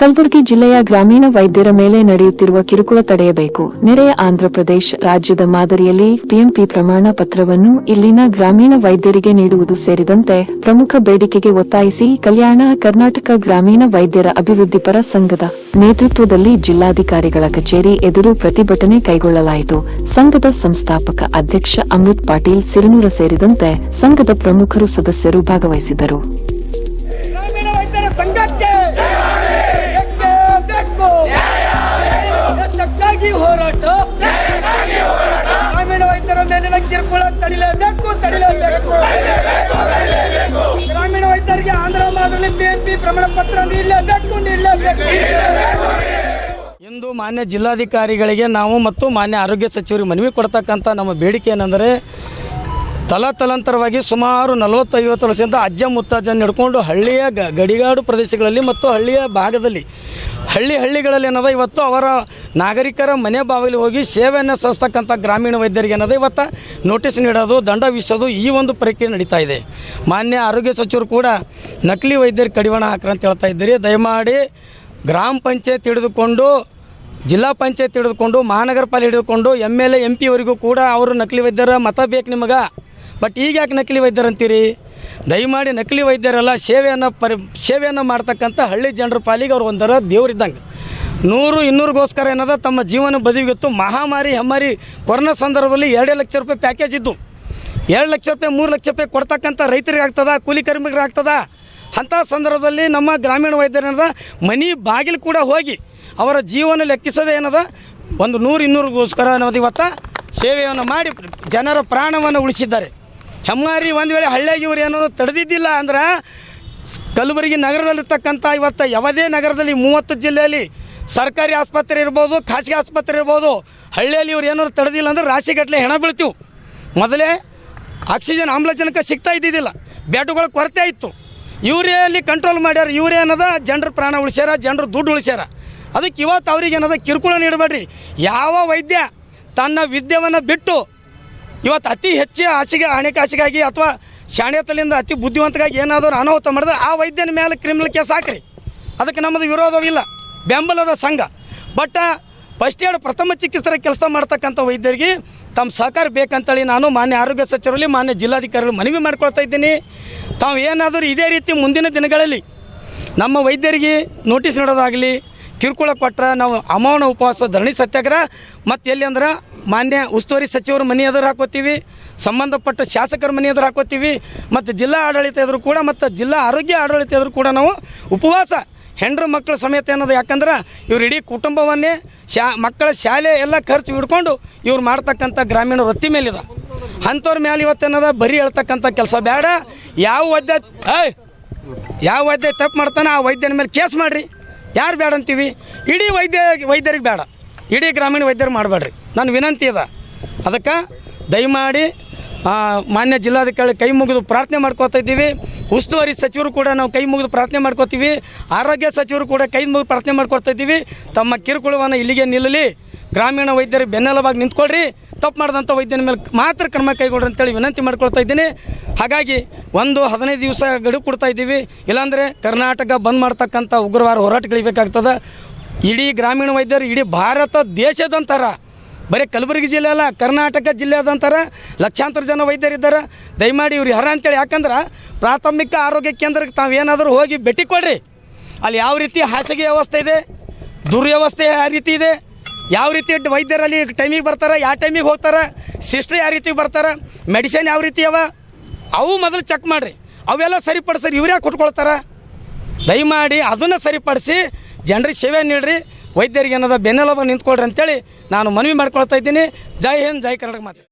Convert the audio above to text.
ಕಲಬುರಗಿ ಜಿಲ್ಲೆಯ ಗ್ರಾಮೀಣ ವೈದ್ಯರ ಮೇಲೆ ನಡೆಯುತ್ತಿರುವ ಕಿರುಕುಳ ತಡೆಯಬೇಕು. ನೆರೆಯ ಆಂಧ್ರಪ್ರದೇಶ ರಾಜ್ಯದ ಮಾದರಿಯಲ್ಲಿ ಪಿಎಂಪಿ ಪ್ರಮಾಣ ಪತ್ರವನ್ನು ಇಲ್ಲಿನ ಗ್ರಾಮೀಣ ವೈದ್ಯರಿಗೆ ನೀಡುವುದು ಸೇರಿದಂತೆ ಪ್ರಮುಖ ಬೇಡಿಕೆಗೆ ಒತ್ತಾಯಿಸಿ ಕಲ್ಯಾಣ ಕರ್ನಾಟಕ ಗ್ರಾಮೀಣ ವೈದ್ಯರ ಅಭಿವೃದ್ಧಿಪರ ಸಂಘದ ನೇತೃತ್ವದಲ್ಲಿ ಜಿಲ್ಲಾಧಿಕಾರಿಗಳ ಕಚೇರಿ ಎದುರು ಪ್ರತಿಭಟನೆ ಕೈಗೊಳ್ಳಲಾಯಿತು. ಸಂಘದ ಸಂಸ್ಥಾಪಕ ಅಧ್ಯಕ್ಷ ಅಮೃತ್ ಪಾಟೀಲ್ ಸಿರಿನೂರ ಸೇರಿದಂತೆ ಸಂಘದ ಪ್ರಮುಖರು ಸದಸ್ಯರು ಭಾಗವಹಿಸಿದ್ದರು. ತಡಿಲೇಬೇಕು ತಡಿಲೇಬೇಕು ಗ್ರಾಮೀಣ ವೈದ್ಯರಿಗೆ ಆಂಧ್ರ ಮಾದರಿ ಬಿಎಂಪಿ ಪ್ರಮಾಣ ಪತ್ರ ನೀಡಲೇಬೇಕು ನೀಡಲೇಬೇಕು. ಇಂದು ಮಾನ್ಯ ಜಿಲ್ಲಾಧಿಕಾರಿಗಳಿಗೆ ನಾವು ಮತ್ತು ಮಾನ್ಯ ಆರೋಗ್ಯ ಸಚಿವರಿಗೆ ಮನವಿ ಕೊಡ್ತಕ್ಕಂಥ ನಮ್ಮ ಬೇಡಿಕೆ ಏನಂದರೆ ತಲತಲಾಂತರವಾಗಿ ಸುಮಾರು ನಲವತ್ತೈವತ್ತು ವರ್ಷದಿಂದ ಅಜ್ಜ ಮುತ್ತಜ್ಜ ಹಿಡ್ಕೊಂಡು ಹಳ್ಳಿಯ ಗಡಿಗಾಡು ಪ್ರದೇಶಗಳಲ್ಲಿ ಮತ್ತು ಹಳ್ಳಿಯ ಭಾಗದಲ್ಲಿ ಹಳ್ಳಿ ಹಳ್ಳಿಗಳಲ್ಲಿ ಏನದ ಇವತ್ತು ಅವರ ನಾಗರಿಕರ ಮನೆ ಬಾವಿಲಿ ಹೋಗಿ ಸೇವೆಯನ್ನು ಸಲ್ಲಿಸ್ತಕ್ಕಂಥ ಗ್ರಾಮೀಣ ವೈದ್ಯರಿಗೆ ಏನದ ಇವತ್ತು ನೋಟಿಸ್ ನೀಡೋದು, ದಂಡ ವಿಸೋದು ಈ ಒಂದು ಪ್ರಕ್ರಿಯೆ ನಡೀತಾ ಇದೆ. ಮಾನ್ಯ ಆರೋಗ್ಯ ಸಚಿವರು ಕೂಡ ನಕಲಿ ವೈದ್ಯರಿಗೆ ಕಡಿವಾಣ ಹಾಕ್ರಿ ಅಂತ ಹೇಳ್ತಾ ಇದ್ದೀರಿ. ದಯಮಾಡಿ ಗ್ರಾಮ ಪಂಚಾಯತ್ ಹಿಡಿದುಕೊಂಡು, ಜಿಲ್ಲಾ ಪಂಚಾಯತ್ ಹಿಡಿದುಕೊಂಡು ಮಹಾನಗರ ಪಾಲಿಕೆ ಹಿಡಿದುಕೊಂಡು, ಎಂ ಎಲ್ ಎ, ಎಂ ಪಿವರೆಗೂ ಕೂಡ ಅವರು ನಕಲಿ ವೈದ್ಯರ ಮತ ಬೇಕು ನಿಮಗೆ. ಬಟ್ ಈಗ ಯಾಕೆ ನಕಲಿ ವೈದ್ಯರು ಅಂತೀರಿ ದಯಮಾಡಿ ನಕಲಿ ವೈದ್ಯರೆಲ್ಲ, ಸೇವೆಯನ್ನು ಪರಿ, ಸೇವೆಯನ್ನು ಮಾಡ್ತಕ್ಕಂಥ ಹಳ್ಳಿ ಜನರ ಪಾಲಿಗೆ ಅವ್ರು ಒಂಥರ ದೇವರಿದ್ದಂಗೆ ನೂರು, ಇನ್ನೂರಿಗೋಸ್ಕರ ಏನದ, ತಮ್ಮ ಜೀವನ ಬದಿಗಿತ್ತು ಮಹಾಮಾರಿ, ಹೆಮ್ಮಾರಿ, ಕೊರೋನಾ ಸಂದರ್ಭದಲ್ಲಿ ಎರಡೇ ಲಕ್ಷ ರೂಪಾಯಿ ಪ್ಯಾಕೇಜ್ ಇದ್ದು. ಎರಡು ಲಕ್ಷ ರೂಪಾಯಿ, ಮೂರು ಲಕ್ಷ ರೂಪಾಯಿ ಕೊಡ್ತಕ್ಕಂಥ ರೈತರಿಗೆ ಆಗ್ತದ, ಕೂಲಿ ಕಾರ್ಮಿಕರಿಗೆ ಆಗ್ತದ? ಅಂಥ ಸಂದರ್ಭದಲ್ಲಿ ನಮ್ಮ ಗ್ರಾಮೀಣ ವೈದ್ಯರೇನದ ಮನೆ ಬಾಗಿಲು ಕೂಡ ಹೋಗಿ ಅವರ ಜೀವನ ಲೆಕ್ಕಿಸದೆ ಏನದ, ಒಂದು ನೂರು, ಇನ್ನೂರಿಗೋಸ್ಕರ ಅನ್ನೋದು ಇವತ್ತು ಸೇವೆಯನ್ನು ಮಾಡಿ ಜನರ ಪ್ರಾಣವನ್ನು ಉಳಿಸಿದ್ದಾರೆ. ಹೆಮ್ಮಾರಿ ಒಂದು ವೇಳೆ ಹಳ್ಳಿಯಾಗಿ ಇವ್ರು ಏನೋ ತಡೆದಿದ್ದಿಲ್ಲ ಅಂದ್ರೆ ಕಲಬುರಗಿ ನಗರದಲ್ಲಿರ್ತಕ್ಕಂಥ ಇವತ್ತು ಯಾವುದೇ ನಗರದಲ್ಲಿ ಮೂವತ್ತು ಜಿಲ್ಲೆಯಲ್ಲಿ ಸರ್ಕಾರಿ ಆಸ್ಪತ್ರೆ ಇರ್ಬೋದು, ಖಾಸಗಿ ಆಸ್ಪತ್ರೆ ಇರ್ಬೋದು, ಹಳ್ಳಿಯಲ್ಲಿ ಇವ್ರು ಏನಾದ್ರು ತಡೆದಿಲ್ಲ ಅಂದ್ರೆ ರಾಶಿಗಟ್ಟಲೆ ಹೆಣ ಬೀಳ್ತೀವಿ. ಮೊದಲೇ ಆಕ್ಸಿಜನ್ ಆಮ್ಲಜನಕ ಸಿಗ್ತಾ ಇದ್ದಿದ್ದಿಲ್ಲ ಬೆಡ್ಗಳ ಕೊರತೆ ಇತ್ತು. ಇವರೇ ಅಲ್ಲಿ ಕಂಟ್ರೋಲ್ ಮಾಡ್ಯಾರ, ಇವರೇ ಏನದ? ಜನರ ಪ್ರಾಣ ಉಳಿಸ್ಯಾರ, ಜನರು ದುಡ್ಡು ಉಳಿಸ್ಯಾರ. ಅದಕ್ಕೆ ಇವತ್ತು ಅವ್ರಿಗೆ ಏನದ? ಕಿರುಕುಳ ನೀಡಬೇಡ್ರಿ. ಯಾವ ವೈದ್ಯ ತನ್ನ ವಿದ್ಯವನ್ನು ಬಿಟ್ಟು ಇವತ್ತು ಅತಿ ಹೆಚ್ಚು ಆಸೆಗೆ ಹಣಕಾಸಿಗಾಗಿ ಅಥವಾ ಶಾಣ್ಯತಲಿಂದ ಅತಿ ಬುದ್ಧಿವಂತಗಾಗಿ ಏನಾದರೂ ಅನಾಹುತ ಮಾಡಿದ್ರೆ ಆ ವೈದ್ಯನ ಮೇಲೆ ಕ್ರಿಮಿನಲ್ ಕೇಸ್ ಹಾಕ್ರಿ. ಅದಕ್ಕೆ ನಮ್ಮದು ವಿರೋಧವಿಲ್ಲ ಬೆಂಬಲದ ಸಂಘ. ಬಟ್ ಫಸ್ಟ್ ಏಡ್ ಪ್ರಥಮ ಚಿಕಿತ್ಸರ ಕೆಲಸ ಮಾಡ್ತಕ್ಕಂಥ ವೈದ್ಯರಿಗೆ ತಮ್ಮ ಸಹಕಾರ ಬೇಕಂತೇಳಿ ನಾನು ಮಾನ್ಯ ಆರೋಗ್ಯ ಸಚಿವರಲ್ಲಿ, ಮಾನ್ಯ ಜಿಲ್ಲಾಧಿಕಾರಿಗಳು ಮನವಿ ಮಾಡ್ಕೊಳ್ತಾ ಇದ್ದೀನಿ. ತಾವು ಏನಾದರೂ ಇದೇ ರೀತಿ ಮುಂದಿನ ದಿನಗಳಲ್ಲಿ ನಮ್ಮ ವೈದ್ಯರಿಗೆ ನೋಟಿಸ್ ನೀಡೋದಾಗಲಿ, ಕಿರುಕುಳ ಕೊಟ್ಟರೆ ನಾವು ಅಮೌನ ಉಪವಾಸ, ಧರಣಿ ಸತ್ಯಾಗ್ರಹ, ಮತ್ತು ಎಲ್ಲಿ ಅಂದ್ರೆ ಮಾನ್ಯ ಉಸ್ತುವಾರಿ ಸಚಿವರ ಮನೆ ಎದುರು ಹಾಕೋತೀವಿ, ಸಂಬಂಧಪಟ್ಟ ಶಾಸಕರ ಮನೆ ಎದುರು ಹಾಕೋತೀವಿ, ಮತ್ತು ಜಿಲ್ಲಾ ಆಡಳಿತ ಎದುರು ಕೂಡ, ಮತ್ತು ಜಿಲ್ಲಾ ಆರೋಗ್ಯ ಆಡಳಿತ ಎದುರು ಕೂಡ ನಾವು ಉಪವಾಸ ಹೆಂಡ್ರ ಮಕ್ಕಳ ಸಮೇತ ಅನ್ನೋದು. ಯಾಕಂದ್ರೆ ಇವ್ರು ಇಡೀ ಕುಟುಂಬವನ್ನೇ ಶಾ, ಮಕ್ಕಳ ಶಾಲೆ ಎಲ್ಲ ಖರ್ಚು ಹಿಡ್ಕೊಂಡು ಇವ್ರು ಮಾಡ್ತಕ್ಕಂಥ ಗ್ರಾಮೀಣ ವೃತ್ತಿ ಮೇಲಿದೆ. ಅಂಥವ್ರ ಮೇಲೆ ಇವತ್ತೇನದ ಬರೀ ಹೇಳ್ತಕ್ಕಂಥ ಕೆಲಸ. ಬೇಡ ಯಾವ ವೈದ್ಯ, ಏಯ್! ಯಾವ ವೈದ್ಯ ತಪ್ಪು ಮಾಡ್ತಾನೆ ಆ ವೈದ್ಯನ ಮೇಲೆ ಕೇಸ್ ಮಾಡಿರಿ. ಯಾರು ಬೇಡ ಅಂತೀವಿ? ಇಡೀ ವೈದ್ಯ, ವೈದ್ಯರಿಗೆ ಬೇಡ ಇಡೀ ಗ್ರಾಮೀಣ ವೈದ್ಯರು ಮಾಡಬೇಡ್ರಿ. ನನ್ನ ವಿನಂತಿ ಅದ. ಅದಕ್ಕೆ ದಯಮಾಡಿ ಮಾನ್ಯ ಜಿಲ್ಲಾಧಿಕಾರಿ ಕೈ ಮುಗಿದು ಪ್ರಾರ್ಥನೆ ಮಾಡ್ಕೋತಾ ಇದ್ದೀವಿ. ಉಸ್ತುವಾರಿ ಸಚಿವರು ಕೂಡ ನಾವು ಕೈ ಮುಗಿದು ಪ್ರಾರ್ಥನೆ ಮಾಡ್ಕೋತೀವಿ. ಆರೋಗ್ಯ ಸಚಿವರು ಕೂಡ ಕೈ ಮುಗಿದು ಪ್ರಾರ್ಥನೆ ಮಾಡ್ಕೊಳ್ತಾ ಇದ್ದೀವಿ. ತಮ್ಮ ಕಿರುಕುಳವನ್ನು ಇಲ್ಲಿಗೆ ನಿಲ್ಲಲಿ. ಗ್ರಾಮೀಣ ವೈದ್ಯರು ಬೆನ್ನೆಲುಬಾಗಿ ನಿಂತ್ಕೊಳ್ರಿ. ತಪ್ಪು ಮಾಡಿದಂಥ ವೈದ್ಯನ ಮೇಲೆ ಮಾತ್ರ ಕ್ರಮ ಕೈಗೊಳ್ರಿ ಅಂತೇಳಿ ವಿನಂತಿ ಮಾಡ್ಕೊಳ್ತಾ ಇದ್ದೀನಿ. ಹಾಗಾಗಿ ಒಂದು ಹದಿನೈದು ದಿವಸ ಗಡುವು ಕೊಡ್ತಾ ಇದ್ದೀವಿ. ಇಲ್ಲಾಂದರೆ ಕರ್ನಾಟಕ ಬಂದ್ ಮಾಡ್ತಕ್ಕಂಥ ಉಗ್ರವಾರ ಹೋರಾಟಗಳಿಬೇಕಾಗ್ತದೆ ಇಡೀ ಗ್ರಾಮೀಣ ವೈದ್ಯರು, ಇಡೀ ಭಾರತ ದೇಶದಂತರ ಬರೀ ಕಲಬುರಗಿ ಜಿಲ್ಲೆ ಅಲ್ಲ, ಕರ್ನಾಟಕ ಜಿಲ್ಲೆದಂತಾರ ಲಕ್ಷಾಂತರ ಜನ ವೈದ್ಯರಿದ್ದಾರೆ. ದಯಮಾಡಿ ಇವ್ರು ಯಾರ ಅಂತೇಳಿ, ಯಾಕಂದ್ರೆ ಪ್ರಾಥಮಿಕ ಆರೋಗ್ಯ ಕೇಂದ್ರಕ್ಕೆ ತಾವು ಏನಾದರೂ ಹೋಗಿ ಭೇಟಿ ಕೊಡ್ರಿ. ಅಲ್ಲಿ ಯಾವ ರೀತಿ ಹಾಸಿಗೆ ವ್ಯವಸ್ಥೆ ಇದೆ, ದುರ್ವ್ಯವಸ್ಥೆ ಯಾವ ರೀತಿ ಇದೆ, ಯಾವ ರೀತಿ ವೈದ್ಯರಲ್ಲಿ ಟೈಮಿಗೆ ಬರ್ತಾರೆ, ಯಾವ ಟೈಮಿಗೆ ಹೋಗ್ತಾರೆ, ಸಿಸ್ಟರ್ ಯಾವ ರೀತಿ ಬರ್ತಾರೆ ಮೆಡಿಸಿನ್ ಯಾವ ರೀತಿ ಅವ, ಅವು ಮೊದಲು ಚೆಕ್ ಮಾಡಿರಿ. ಅವೆಲ್ಲ ಸರಿಪಡಿಸ್ರಿ ಇವ್ರು ಯಾಕೆ ಕೊಟ್ಕೊಳ್ತಾರೆ? ದಯಮಾಡಿ ಅದನ್ನು ಸರಿಪಡಿಸಿ ಜನರಿಗೆ ಸೇವೆ ನೀಡ್ರಿ, ವೈದ್ಯರಿಗೆ ಏನದ ಬೆನ್ನೆಲುಬು ನಿಂತ್ಕೊಳ್ರಿ ಅಂತೇಳಿ ನಾನು ಮನವಿ ಮಾಡ್ಕೊಳ್ತಾ ಇದ್ದೀನಿ. ಜೈ ಹಿಂದ್, ಜೈ ಕರ್ನಾಟಕ ಮಾತೆ.